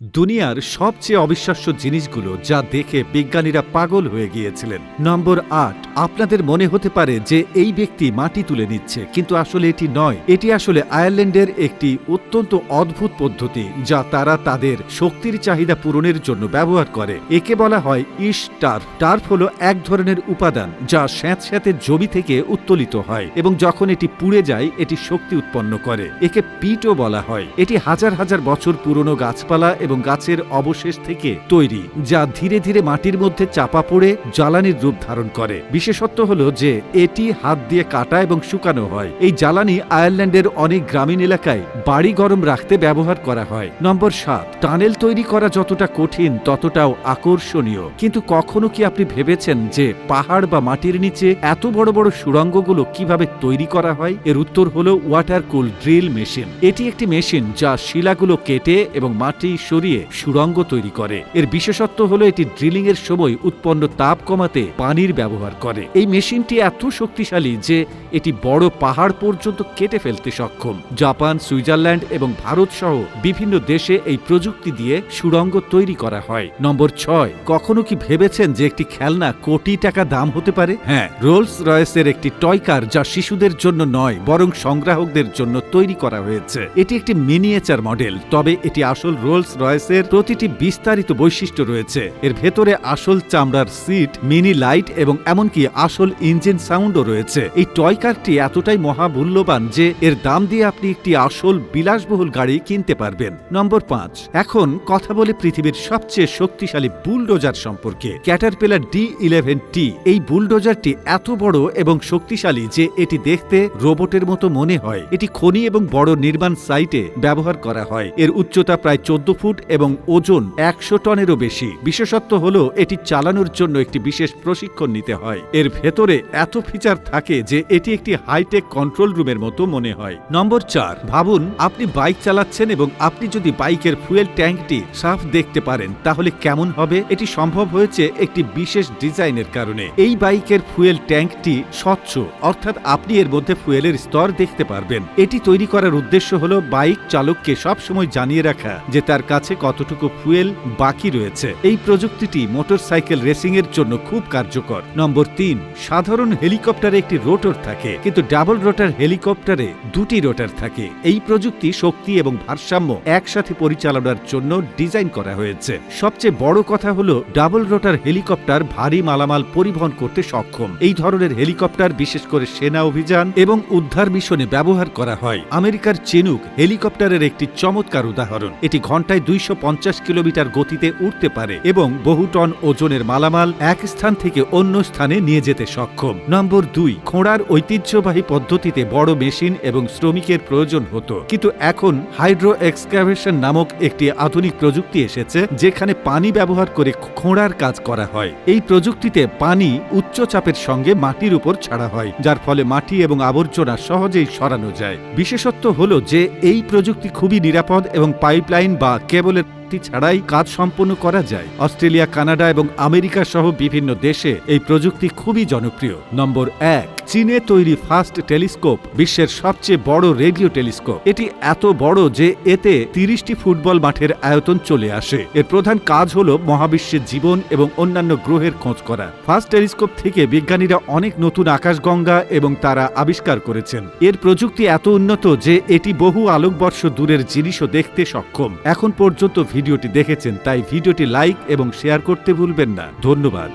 দুনিয়ার সবচেয়ে অবিশ্বাস্য জিনিসগুলো যা দেখে বিজ্ঞানীরা পাগল হয়ে গিয়েছিলেন। নম্বর আট, আপনাদের মনে হতে পারে যে এই ব্যক্তি মাটি তুলে নিচ্ছে, কিন্তু আসলে এটি নয়। এটি আসলে আয়ারল্যান্ডের একটি অত্যন্ত অদ্ভুত পদ্ধতি, যা তারা তাদের শক্তির চাহিদা পূরণের জন্য ব্যবহার করে। একে বলা হয় ইস টার্ফ। টার্ফ হলো এক ধরনের উপাদান, যা স্যাঁতস্যাঁতে জমি থেকে উত্তোলিত হয়, এবং যখন এটি পুড়ে যায়, এটি শক্তি উৎপন্ন করে। একে পিটও বলা হয়। এটি হাজার হাজার বছর পুরনো গাছপালা এবং গাছের অবশেষ থেকে তৈরি, যা ধীরে ধীরে মাটির মধ্যে চাপা পড়ে জ্বালানির রূপ ধারণ করে। বিশেষত্ব হল যে, এটি হাত দিয়ে কাটা এবং শুকানো হয়। এই জ্বালানি আয়ারল্যান্ডের অনেক গ্রামীণ এলাকায় বাড়ি গরম রাখতে ব্যবহার করা হয়। নম্বর সাত, টানেল তৈরি করা যতটা কঠিন, ততটাও আকর্ষণীয়। কিন্তু কখনো কি আপনি ভেবেছেন যে, পাহাড় বা মাটির নিচে এত বড় বড় সুড়ঙ্গগুলো কীভাবে তৈরি করা হয়? এর উত্তর হলো ওয়াটার কুল ড্রিল মেশিন এটি একটি মেশিন যা শিলাগুলো কেটে এবং মাটি সরিয়ে সুড়ঙ্গ তৈরি করে। এর বিশেষত্ব হলো এটি ড্রিলিং এর সময় উৎপন্ন তাপ কমাতে পানির ব্যবহার করে। এই মেশিনটি এত শক্তিশালী যে এটি বড় পাহাড় পর্যন্ত কেটে ফেলতে সক্ষম। জাপান, সুইজারল্যান্ড এবং ভারত সহ বিভিন্ন দেশে এই প্রযুক্তি দিয়ে সুড়ঙ্গ তৈরি করা হয়। নম্বর ছয়, কখনো কি ভেবেছেন যে একটি খেলনা কোটি টাকা দাম হতে পারে? হ্যাঁ রোলস রয়েসের একটি টয় কার যা শিশুদের জন্য নয়, বরং সংগ্রাহকদের জন্য তৈরি করা হয়েছে। এটি একটি মিনিয়েচার মডেল, তবে এটি আসল রোলস রয়েসের প্রতিটি বিস্তারিত বৈশিষ্ট্য রয়েছে। এর ভেতরে আসল চামড়ার সিট, মিনি লাইট এবং এমনকি আসল ইঞ্জিন সাউন্ডও রয়েছে। এই টয় কারটি এতটাই মহামূল্যবান যে এর দাম দিয়ে আপনি একটি আসল বিলাসবহুল গাড়ি কিনতে পারবেন। নম্বর পাঁচ, এখন কথা বলে পৃথিবীর সবচেয়ে শক্তিশালী বুলডোজার সম্পর্কে। ক্যাটারপিলার ডি ইলেভেন টি, এই বুলডোজারটি এত বড় এবং শক্তিশালী যে এটি দেখতে রোবটের মতো মনে হয়। এটি খনি এবং বড় নির্মাণ সাইটে ব্যবহার করা হয়। এর উচ্চতা প্রায় চোদ্দ ফুট এবং ওজন একশো টনেরও বেশি। বিশেষত্ব হল, এটি চালানোর জন্য একটি বিশেষ প্রশিক্ষণ নিতে হয়। এর ভেতরে এত ফিচার থাকে যে এটি একটি হাইটেক কন্ট্রোল রুমের মতো মনে হয়। নম্বর চার, ভাবুন, আপনি বাইক চালাচ্ছেন এবং আপনি যদি বাইকের ফুয়েল ট্যাঙ্কটি সাফ দেখতে পারেন, তাহলে কেমন হবে? এটি সম্ভব হয়েছে একটি বিশেষ ডিজাইনের কারণে। এই বাইকের ফুয়েল ট্যাঙ্কটি স্বচ্ছ, অর্থাৎ আপনি এর মধ্যে ফুয়েলের স্তর দেখতে পারবেন। এটি তৈরি করার উদ্দেশ্য হল বাইক চালককে সবসময় জানিয়ে রাখা যে তার কাছে কতটুকু ফুয়েল বাকি রয়েছে। এই প্রযুক্তিটি মোটরসাইকেল রেসিং এর জন্য খুব কার্যকর। নম্বর তিন, সাধারণ হেলিকপ্টারে একটি রোটর থাকে, কিন্তু ডাবল রোটার হেলিকপ্টারে দুটি রোটার থাকে। এই প্রযুক্তি শক্তি এবং ভারসাম্য একসাথে পরিচালনার জন্য ডিজাইন করা হয়েছে। সবচেয়ে বড় কথা হলো, ডাবল রোটার হেলিকপ্টার ভারী মালামাল পরিবহন করতে সক্ষম। এই ধরনের হেলিকপ্টার, বিশেষ করে সেনা অভিযান এবং উদ্ধার মিশনে ব্যবহার করা হয়। আমেরিকার চেনুক হেলিকপ্টারের একটি চমৎকার উদাহরণ। এটি ঘন্টায় দুইশো কিলোমিটার গতিতে উঠতে পারে এবং বহু টন ওজনের মালামাল এক স্থান থেকে অন্য স্থানে নিয়ে যেতে সক্ষম। নম্বর দুই, খোঁড়ার ঐতিহ্যবাহী পদ্ধতিতে বড় মেশিন এবং শ্রমিকের প্রয়োজন হতো। কিন্তু এখন হাইড্রো এক্সকাভেশন নামক একটি আধুনিক প্রযুক্তি এসেছে, যেখানে পানি ব্যবহার করে খোঁড়ার কাজ করা হয়। এই প্রযুক্তিতে পানি উচ্চ চাপের সঙ্গে মাটির উপর ছাড়া হয়, যার ফলে মাটি এবং আবর্জনা সহজেই সরানো যায়। বিশেষত্ব হল যে, এই প্রযুক্তি খুবই নিরাপদ এবং পাইপলাইন বা বলে শক্তি ছাড়াই কাজ সম্পন্ন করা যায়। অস্ট্রেলিয়া, কানাডা এবং আমেরিকা সহ বিভিন্ন দেশে এই প্রযুক্তি খুবই জনপ্রিয়। নম্বর এক, চীনে তৈরি ফার্স্ট টেলিস্কোপ, বিশ্বের সবচেয়ে বড় রেডিও টেলিস্কোপ। এটি এত বড় যে এতে তিরিশটি ফুটবল মাঠের আয়তন চলে আসে। এর প্রধান কাজ হল মহাবিশ্বের জীবন এবং অন্যান্য গ্রহের খোঁজ করা। ফার্স্ট টেলিস্কোপ থেকে বিজ্ঞানীরা অনেক নতুন আকাশগঙ্গা এবং তারা আবিষ্কার করেছেন। এর প্রযুক্তি এত উন্নত যে এটি বহু আলোকবর্ষ দূরের জিনিসও দেখতে সক্ষম। এখন পর্যন্ত ভিডিওটি দেখেছেন তাই ভিডিওটি লাইক এবং শেয়ার করতে ভুলবেন না। ধন্যবাদ।